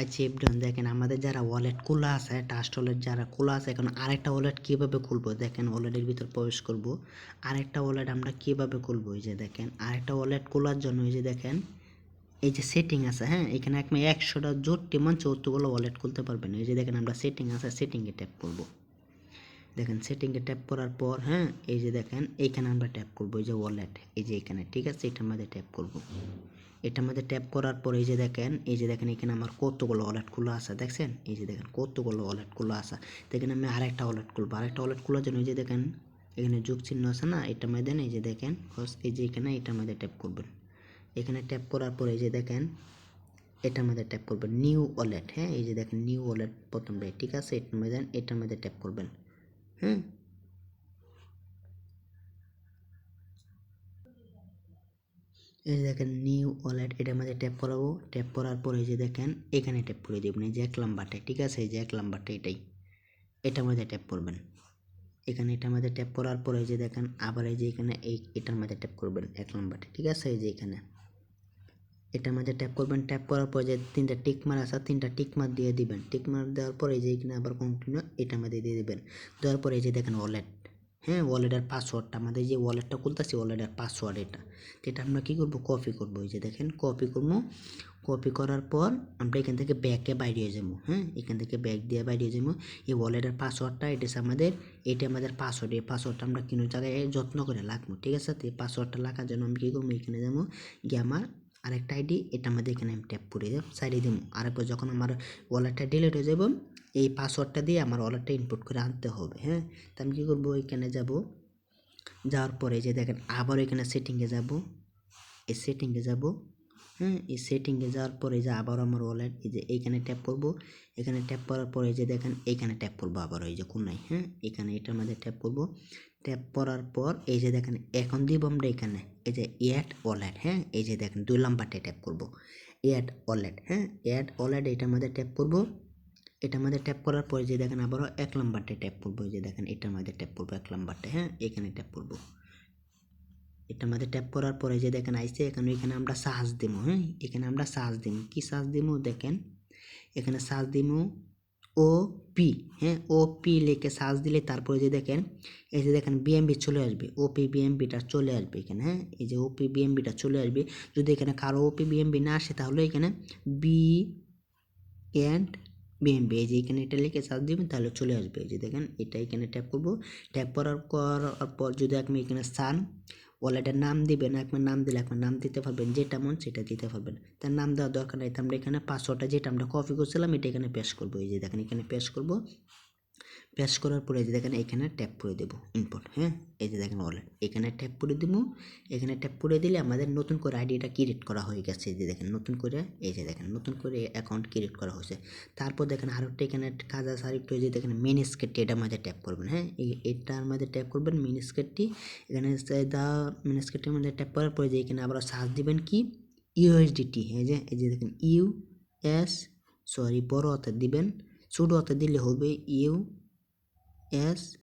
আচ্ছা এভরিওয়ান দেখেন, আমাদের যারা ওয়ালেট খোলা আছে ট্রাস্ট ওয়ালেট যারা খোলা আছে, এখন আরেকটা ওয়ালেট কীভাবে খুলবো? দেখেন ওয়ালেটের ভিতর প্রবেশ করব। আরেকটা ওয়ালেট আমরা কীভাবে খুলবো? এই যে দেখেন, আরেকটা ওয়ালেট খোলার জন্য এই যে দেখেন, এই যে সেটিং আছে হ্যাঁ? এখানে আপনি একশোটা জোরটি মান চৌদ্দগুলো ওয়ালেট খুলতে পারবেন। এই যে দেখেন, আমরা সেটিং আছে সেটিংয়ে ট্যাপ করব। দেখেন সেটিংয়ে ট্যাপ করার পর হ্যাঁ? এই যে দেখেন, এইখানে আমরা ট্যাপ করব, এই যে ওয়ালেট এই যে এখানে, ঠিক আছে? এটার মধ্যে ট্যাপ করব। এটার মধ্যে ট্যাপ করার পর এই যে দেখেন, এই যে দেখেন এখানে আমার কতগুলো ওয়ালেট খোলা আছে, দেখছেন? এই যে দেখেন কতগুলো ওয়ালেট খোলা আছে। দেখেন আমি আরেকটা ওয়ালেট খুলবো, আরেকটা ওয়ালেট খোলার জন্য এই যে দেখেন, এখানে যোগ চিহ্ন আছে না? এটার মধ্যে এই যে দেখেন এই যে এখানে এটার মধ্যে ট্যাপ করবেন। এখানে ট্যাপ করার পর এই যে দেখেন এটার মধ্যে ট্যাপ করবেন। নিউ ওয়ালেট হ্যাঁ? এই যে দেখেন নিউ ওয়ালেট প্রথমটা ঠিক আছে? এটার মধ্যে এটার মধ্যে ট্যাপ করবেন। হ্যাঁ? এই যে দেখেন নিউ ওয়ালেট এটার মধ্যে ট্যাপ করাবো। ট্যাপ করার পরে যে দেখেন, এখানে ট্যাপ করে দেবেন এই যে এক নাম্বারটা ঠিক আছে? এই যে এক নাম্বারটা এটাই। এটার মধ্যে ট্যাপ করবেন। এখানে এটার মধ্যে ট্যাপ করার পরে যে দেখেন, আবার এই যে এখানে এই, এটার মধ্যে ট্যাপ করবেন এক নাম্বারটা ঠিক আছে? এই যে এখানে। এটার মধ্যে ট্যাপ করবেন ট্যাপ করার পর যে তিনটা টিক মার আছে, তিনটা টিক মার দিয়ে দিবেন। টিক মার দেওয়ার পরে যে এখানে আবার কন্টিনিউ এটার মধ্যে দিয়ে দিবেন। দেওয়ার পরে এই যে দেখেন ওয়ালেট হ্যাঁ ওয়ালেটের পাসওয়ার্ডটা আমাদের যে ওয়ালেটটা খুলতেছি ওয়ালেটের পাসওয়ার্ড এটা। তো এটা আমরা কী করব? কপি করব। এই যে দেখেন কপি করব। কপি করার পর আমরা এখান থেকে ব্যাগে বাইরে যাব। হ্যাঁ এখান থেকে ব্যাগ দিয়ে বাইরে যাব। এই ওয়ালেটের পাসওয়ার্ডটা এটা আমাদের এটা আমাদের পাসওয়ার্ড এই পাসওয়ার্ডটা আমরা কোনো জায়গায় যত্ন করে রাখব, ঠিক আছে? তো এই পাসওয়ার্ডটা রাখার জন্য আমি কী করব? এখানে যাব গিয়ে আমার আরেকটা আইডি এটা আমাদের এখানে আমি ট্যাপ করে দেব সাইডে দিব আরেকবার যখন আমার ওয়ালেটটা ডিলিট হয়ে যাব, এই পাসওয়ার্ডটা দিয়ে আমার ওয়ালেটটা ইনপুট করে আনতে হবে হ্যাঁ? তো আমি কী করব? এখানে যাব, যাওয়ার পরে যে দেখেন, আবার এখানে সেটিংয়ে যাব, এই সেটিংয়ে যাব হ্যাঁ? এই সেটিংয়ে যাওয়ার পরে যে আবার আমার ওয়ালেট এই যে এইখানে ট্যাপ করব, এখানে ট্যাপ করার পরে যে দেখেন, এইখানে ট্যাপ করব আবার, এই যে কোনায় হ্যাঁ? এখানে এটার মধ্যে ট্যাপ করব। ট্যাপ করার পর এই যে দেখেন, এখন দিব আমরা এখানে। এই যে অ্যাড ওয়ালেট হ্যাঁ? এই যে দেখেন, দুই নাম্বারটা ট্যাপ করব। অ্যাড ওয়ালেট হ্যাঁ? অ্যাড ওয়ালেট এটার মধ্যে ট্যাপ করব। এটা মধ্যে ট্যাপ করার পরে যে দেখেন, আবারও এক নাম্বারটা ট্যাপ করব। এই যে দেখেন এটার মধ্যে ট্যাপ করব, এক নাম্বারটা হ্যাঁ? এখানে ট্যাপ করব। এটা মধ্যে ট্যাপ করার পরে যে দেখেন, আইসে এখানে এখানে আমরা সার্চ দিব হ্যাঁ? এখানে আমরা সার্চ দিব কি সার্চ দিব দেখেন, এখানে সার্চ দিব ও পি হ্যাঁ ও পি লিখে সার্চ দিলে তারপরে যে দেখেন, এই যে দেখেন বিএমবি চলে আসবে ওপি বিএমবিটা চলে আসবে এখানে হ্যাঁ এই যে ওপি বিএমবিটা চলে আসবে, যদি এখানে কারও ওপি বিএমবি না আসে তাহলে এখানে বি অ্যান্ড বিএমবি এই যে এখানে এটা লিখে সার্চ দিবেন তাহলে চলে আসবে, এই যে দেখেন এটা এখানে ট্যাপ করব ট্যাপ করার পর যদি আপনি এখানে চান ওয়ালেটের নাম দিবেন, একবার নাম দিলে একবার নাম দিতে পারবেন, যেটা মন সেটা দিতে পারবেন। তার নাম দেওয়ার দরকার নেই। আমরা এখানে পাসওয়ার্ডটা যেটা আমরা কপি করছিলাম, এটা এখানে পেশ করব। এই যে দেখেন, এখানে পেশ করব। পেশ করার পরে এই যে দেখেন এখানে ট্যাপ করে দেবো ইনপুট হ্যাঁ? এই যে দেখেন ওয়ালেট এখানে ট্যাপ করে দেবো। এখানে ট্যাপ করে দিলে আমাদের নতুন করে আইডিটা ক্রিয়েট করা হয়ে গেছে। এই যে দেখেন নতুন করে, এই যে দেখেন নতুন করে অ্যাকাউন্ট ক্রিয়েট করা হয়েছে। তারপর দেখেন আরও একটা এখানে কাজ আছে আরেকটু যে দেখেন মেন স্কেটটি এটার মাঝে ট্যাপ করবেন হ্যাঁ? এটার মধ্যে ট্যাপ করবেন মেন স্কেটটি এখানে দা মেন স্কেটের মধ্যে ট্যাপ করার পরে যে এখানে আবার সার্চ দিবেন কি? ইউএসডিটি হ্যাঁ যে, এই যে দেখেন ইউ এস সরি বড় হাতে দিবেন, ছোটো হাতে দিলে হবে ইউ এস